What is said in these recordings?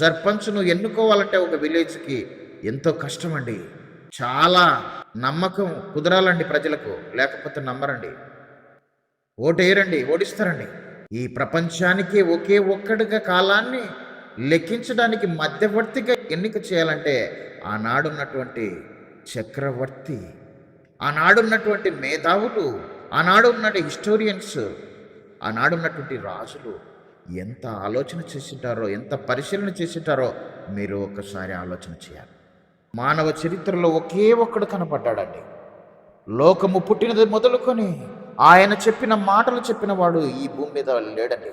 సర్పంచ్ను ఎన్నుకోవాలంటే ఒక విలేజ్కి ఎంతో కష్టం అండి చాలా నమ్మకం కుదరాలండి ప్రజలకు లేకపోతే నమ్మరండి. ఓటేయరండి ఓడిస్తారండి. ఈ ప్రపంచానికి ఒకే ఒక్కడిగా కాలాన్ని లెక్కించడానికి మధ్యవర్తిగా ఎన్నిక చేయాలంటే ఆనాడున్నటువంటి చక్రవర్తి ఆనాడున్నటువంటి మేధావులు ఆనాడున్నటువంటి హిస్టోరియన్స్ ఆనాడున్నటువంటి రాజులు ఎంత ఆలోచన చేసింటారో ఎంత పరిశీలన చేసింటారో మీరు ఒకసారి ఆలోచన చేయాలి. మానవ చరిత్రలో ఒకే ఒక్కడు కనపడ్డాడండి. లోకము పుట్టినది మొదలుకొని ఆయన చెప్పిన మాటలు చెప్పిన వాడు ఈ భూమి మీద లేడండి.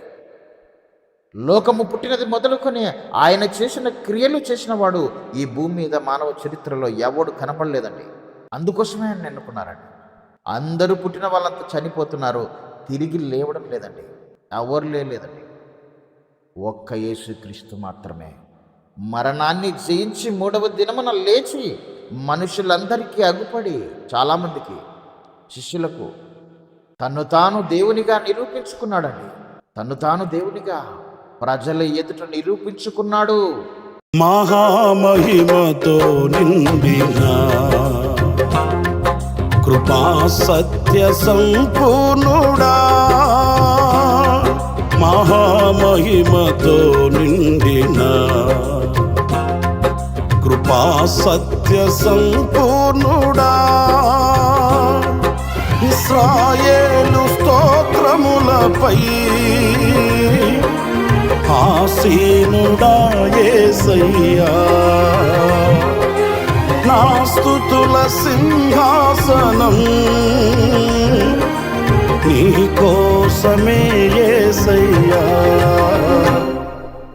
లోకము పుట్టినది మొదలుకొని ఆయన చేసిన క్రియలు చేసిన వాడు ఈ భూమి మీద మానవ చరిత్రలో ఎవడు కనపడలేదండి. అందుకోసమే ఆయన ఎన్నుకున్నారండి. అందరూ పుట్టిన వాళ్ళంతా చనిపోతున్నారు తిరిగి లేవడం లేదండి. ఎవరు లేదండి ఒక్క యేసుక్రీస్తు మాత్రమే. మరణాన్ని జయించి మూడవ దినమున లేచి మనుషులందరికీ అగుపడి చాలామందికి శిష్యులకు తను తాను దేవునిగా నిరూపించుకున్నాడండి. తను తాను దేవునిగా ప్రజల ఎదుట నిరూపించుకున్నాడు. మహామహిమతో నిండిన కృపా సత్య సంపూర్ణుడా. మహిమతో నిండిన కృపా సత్య సంపూర్ణుడా. ఇస్రాయేలు స్తోత్రములపై ఆసీనుడా యేసయ్యా నా స్తుతుల సింహాసనం నీ కోసమే యేసయ్యా